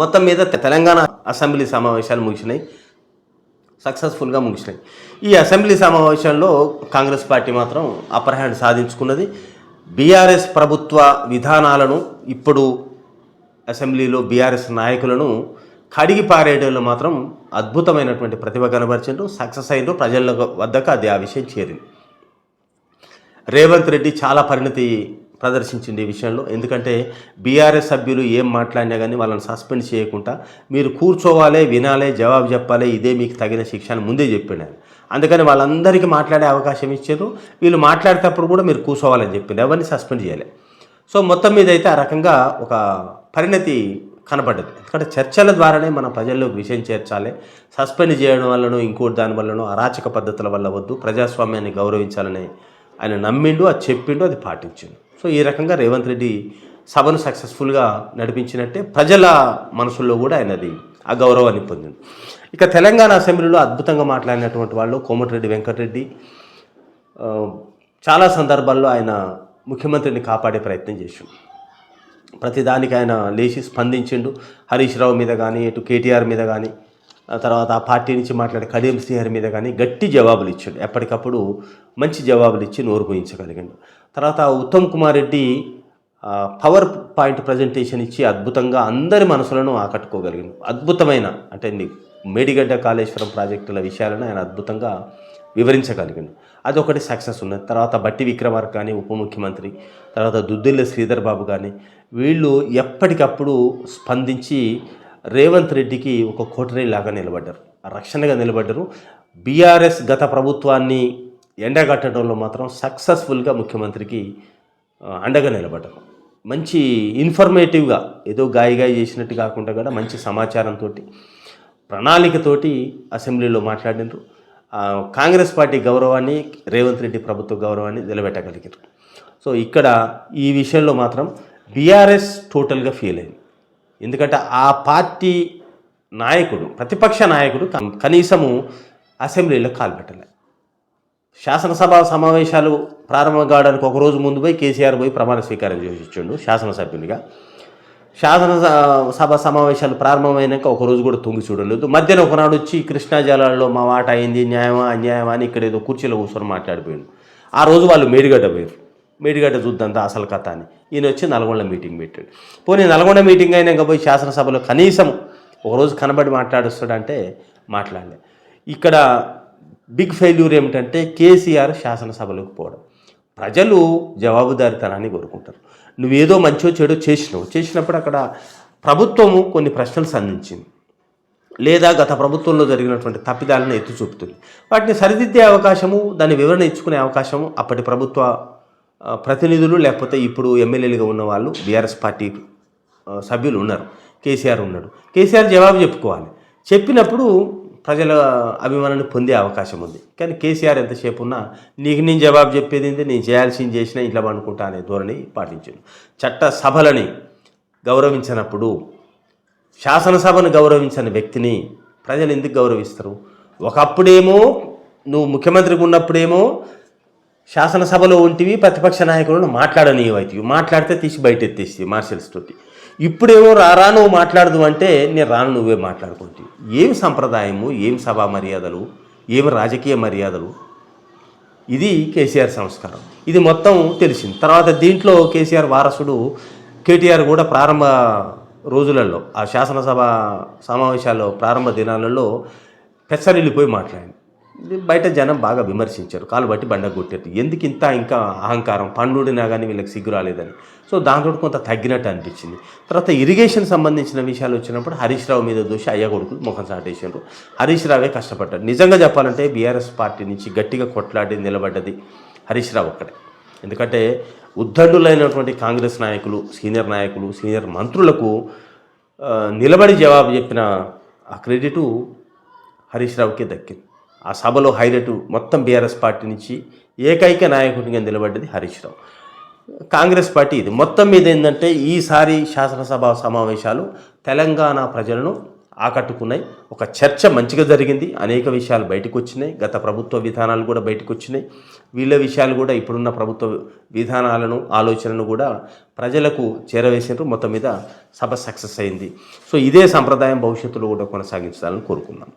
మొత్తం మీద తెలంగాణ అసెంబ్లీ సమావేశాలు ముగిసినాయి. సక్సెస్ఫుల్గా ముగిసినాయి. ఈ అసెంబ్లీ సమావేశంలో కాంగ్రెస్ పార్టీ మాత్రం అప్పర్ హ్యాండ్ సాధించుకున్నది. బీఆర్ఎస్ ప్రభుత్వ విధానాలను ఇప్పుడు అసెంబ్లీలో బీఆర్ఎస్ నాయకులను కడిగి పారేయడంలో మాత్రం అద్భుతమైనటువంటి ప్రతిభ కనబరిచిండ్రు. సక్సెస్ అయిన ప్రజల వద్దకు అది ఆ విషయం చేరింది. రేవంత్ రెడ్డి చాలా పరిణతి ప్రదర్శించింది ఈ విషయంలో. ఎందుకంటే బీఆర్ఎస్ సభ్యులు ఏం మాట్లాడినా కానీ వాళ్ళని సస్పెండ్ చేయకుండా మీరు కూర్చోవాలి వినాలి జవాబు చెప్పాలి ఇదే మీకు తగిన శిక్ష అని ముందే చెప్పినారు. అందుకని వాళ్ళందరికీ మాట్లాడే అవకాశం ఇచ్చారు. వీళ్ళు మాట్లాడేటప్పుడు కూడా మీరు కూర్చోవాలని చెప్పింది ఎవరిని సస్పెండ్ చేయాలి. సో మొత్తం మీద అయితే ఆ రకంగా ఒక పరిణతి కనబడ్డది. ఎందుకంటే చర్చల ద్వారానే మన ప్రజల్లోకి విషయం చేర్చాలి. సస్పెండ్ చేయడం వల్లనో ఇంకోటి దాని వల్లనో అరాచక పద్ధతుల వల్ల వద్దు. ప్రజాస్వామ్యాన్ని గౌరవించాలని ఆయన నమ్మిండు అది చెప్పిండు అది పాటించిండు. సో ఈ రకంగా రేవంత్ రెడ్డి సభను సక్సెస్ఫుల్గా నడిపించినట్టే ప్రజల మనసుల్లో కూడా ఆయనది ఆ గౌరవాన్ని పొందింది. ఇక తెలంగాణ అసెంబ్లీలో అద్భుతంగా మాట్లాడినటువంటి వాళ్ళు కోమటిరెడ్డి వెంకటరెడ్డి చాలా సందర్భాల్లో ఆయన ముఖ్యమంత్రిని కాపాడే ప్రయత్నం చేసిండు ప్రతిదానికి ఆయన లేచి స్పందించిండు. హరీష్ రావు మీద కానీ ఇటు కేటీఆర్ మీద కానీ ఆ తర్వాత ఆ పార్టీ నుంచి మాట్లాడే కడియం శ్రీహరి మీద కానీ గట్టి జవాబులు ఇచ్చాడు. ఎప్పటికప్పుడు మంచి జవాబులు ఇచ్చి నోరు పోయించగలిగాడు తర్వాత Uttam Kumar Reddy power point presentation ఇచ్చి అద్భుతంగా అందరి మనసులను ఆకట్టుకోగలిగింది. అద్భుతమైన అంటే మేడిగడ్డ కాళేశ్వరం ప్రాజెక్టుల విషయాలను ఆయన అద్భుతంగా వివరించగలిగాడు. అదొకటి సక్సెస్ ఉన్నది. తర్వాత బట్టి విక్రమార్క కానీ ఉప ముఖ్యమంత్రి తర్వాత దుద్దిల్ల శ్రీధర్ బాబు కానీ వీళ్ళు ఎప్పటికప్పుడు స్పందించి రేవంత్ రెడ్డికి ఒక కోటరీలాగా నిలబడ్డారు. ఆ రక్షణగా నిలబడ్డారు. బీఆర్ఎస్ గత ప్రభుత్వాన్ని ఎండగట్టడంలో మాత్రం సక్సెస్ఫుల్గా ముఖ్యమంత్రికి అండగా నిలబడటం మంచి ఇన్ఫర్మేటివ్గా ఏదో గాయగాయ చేసినట్టు కాకుండా కూడా మంచి సమాచారంతో ప్రణాళికతోటి అసెంబ్లీలో మాట్లాడినారు. కాంగ్రెస్ పార్టీ గౌరవాన్ని రేవంత్ రెడ్డి ప్రభుత్వ గౌరవాన్ని నిలబెట్టగలిగారు. సో ఇక్కడ ఈ విషయంలో మాత్రం బీఆర్ఎస్ టోటల్గా ఫెయిల్ అయింది. ఎందుకంటే ఆ పార్టీ నాయకుడు ప్రతిపక్ష నాయకుడు కనీసము అసెంబ్లీలో కాల్పెట్టలే శాసనసభ సమావేశాలు ప్రారంభం కావడానికి ఒక రోజు ముందు పోయి కేసీఆర్ పోయి ప్రమాణ స్వీకారం చేసి ఇచ్చిండు శాసనసభ్యునిగా. శాసన సభ సమావేశాలు ప్రారంభమైనాక ఒక రోజు కూడా తొంగి చూడలేదు. మధ్యన ఒకనాడు వచ్చి కృష్ణా జలాల్లో మా వాట అయింది న్యాయమా అన్యాయమా అని ఇక్కడ ఏదో కుర్చీలో కూర్చొని మాట్లాడిపోయాడు. ఆ రోజు వాళ్ళు మేడిగడ్డ పోయారు మేడిగడ్డ చూద్దంతా అసలు కథ అని. ఈయన వచ్చి నల్గొండ మీటింగ్ పెట్టాడు. పోనీ నల్గొండ మీటింగ్ అయినాక పోయి శాసనసభలో కనీసం ఒకరోజు కనబడి మాట్లాడుస్తాడంటే మాట్లాడలే. ఇక్కడ బిగ్ ఫెయిల్యూర్ ఏమిటంటే కేసీఆర్ శాసనసభలోకి పోవడం. ప్రజలు జవాబుదారితనాన్ని కోరుకుంటారు. నువ్వేదో మంచో చెడో చేసినావు. చేసినప్పుడు అక్కడ ప్రభుత్వము కొన్ని ప్రశ్నలు సంధించింది. లేదా గత ప్రభుత్వంలో జరిగినటువంటి తప్పిదాలను ఎత్తి చూపుతుంది. వాటిని సరిదిద్దే అవకాశము దాన్ని వివరణ ఇచ్చుకునే అవకాశము అప్పటి ప్రభుత్వ ప్రతినిధులు లేకపోతే ఇప్పుడు ఎమ్మెల్యేలుగా ఉన్న వాళ్ళు బీఆర్ఎస్ పార్టీ సభ్యులు ఉన్నారు. కేసీఆర్ ఉన్నాడు. కేసీఆర్ జవాబు చెప్పుకోవాలి. చెప్పినప్పుడు ప్రజల అభిమానాన్ని పొందే అవకాశం ఉంది. కానీ కేసీఆర్ ఎంతసేపు ఉన్నా నీకు నేను జవాబు చెప్పేది ఏంటి నేను చేయాల్సింది చేసినా ఇంట్లో పండుకుంటా అనే ధోరణి పాటించాను చట్ట సభలని గౌరవించినప్పుడు శాసనసభను గౌరవించని వ్యక్తిని ప్రజలు ఎందుకు గౌరవిస్తారు? ఒకప్పుడేమో నువ్వు ముఖ్యమంత్రిగా ఉన్నప్పుడేమో శాసనసభలో ఉంటివి ప్రతిపక్ష నాయకులను మాట్లాడనీయవైతివి. మాట్లాడితే తీసి బయట ఎత్తేసి మార్షల్స్ తోటి. ఇప్పుడేమో రారా నువ్వు మాట్లాడదు అంటే నేను రాను నువ్వే మాట్లాడుకుంటావు ఏం సంప్రదాయము? ఏం సభా మర్యాదలు? ఏం రాజకీయ మర్యాదలు? ఇది కేసీఆర్ సంస్కారం. ఇది మొత్తం తెలిసింది. తర్వాత దీంట్లో కేసీఆర్ వారసుడు కేటీఆర్ కూడా ప్రారంభ రోజులలో ఆ శాసనసభ సమావేశాల్లో ప్రారంభ దినాలలో పెచ్చరిల్లిపోయి మాట్లాడింది బయట జనం బాగా విమర్శించారు. కాలు బట్టి బండ కొట్టారు ఎందుకు ఇంత ఇంకా అహంకారం? పండుడినా కానీ వీళ్ళకి సిగ్గు రాలేదని. సో దాంతో కొంత తగ్గినట్టు అనిపించింది. తర్వాత ఇరిగేషన్ సంబంధించిన విషయాలు వచ్చినప్పుడు హరీష్ రావు మీద దోషి అయ్య కొడుకులు ముఖం చాటేసారు హరీష్ రావే కష్టపడ్డాడు. నిజంగా చెప్పాలంటే బీఆర్ఎస్ పార్టీ నుంచి గట్టిగా కొట్లాడి నిలబడ్డది హరీష్ రావు ఒక్కడే. ఎందుకంటే ఉద్దండులైనటువంటి కాంగ్రెస్ నాయకులు సీనియర్ నాయకులు సీనియర్ మంత్రులకు నిలబడి జవాబు చెప్పిన ఆ క్రెడిటు హరీష్ రావుకే దక్కింది. ఆ సభలో హైలైట్ మొత్తం బీఆర్ఎస్ పార్టీ నుంచి ఏకైక నాయకుడిగా నిలబడ్డది హరీష్ రావు. కాంగ్రెస్ పార్టీ ఇది. మొత్తం మీద ఏంటంటే ఈసారి శాసనసభ సమావేశాలు తెలంగాణ ప్రజలను ఆకట్టుకున్నాయి. ఒక చర్చ మంచిగా జరిగింది. అనేక విషయాలు బయటకు వచ్చినాయి. గత ప్రభుత్వ విధానాలు కూడా బయటకు వచ్చినాయి. వీళ్ళ విషయాలు కూడా ఇప్పుడున్న ప్రభుత్వ విధానాలను ఆలోచనను కూడా ప్రజలకు చేరవేసినారు. మొత్తం మీద సభ సక్సెస్ అయింది. సో ఇదే సంప్రదాయం భవిష్యత్తులో కూడా కొనసాగించాలని కోరుకున్నాం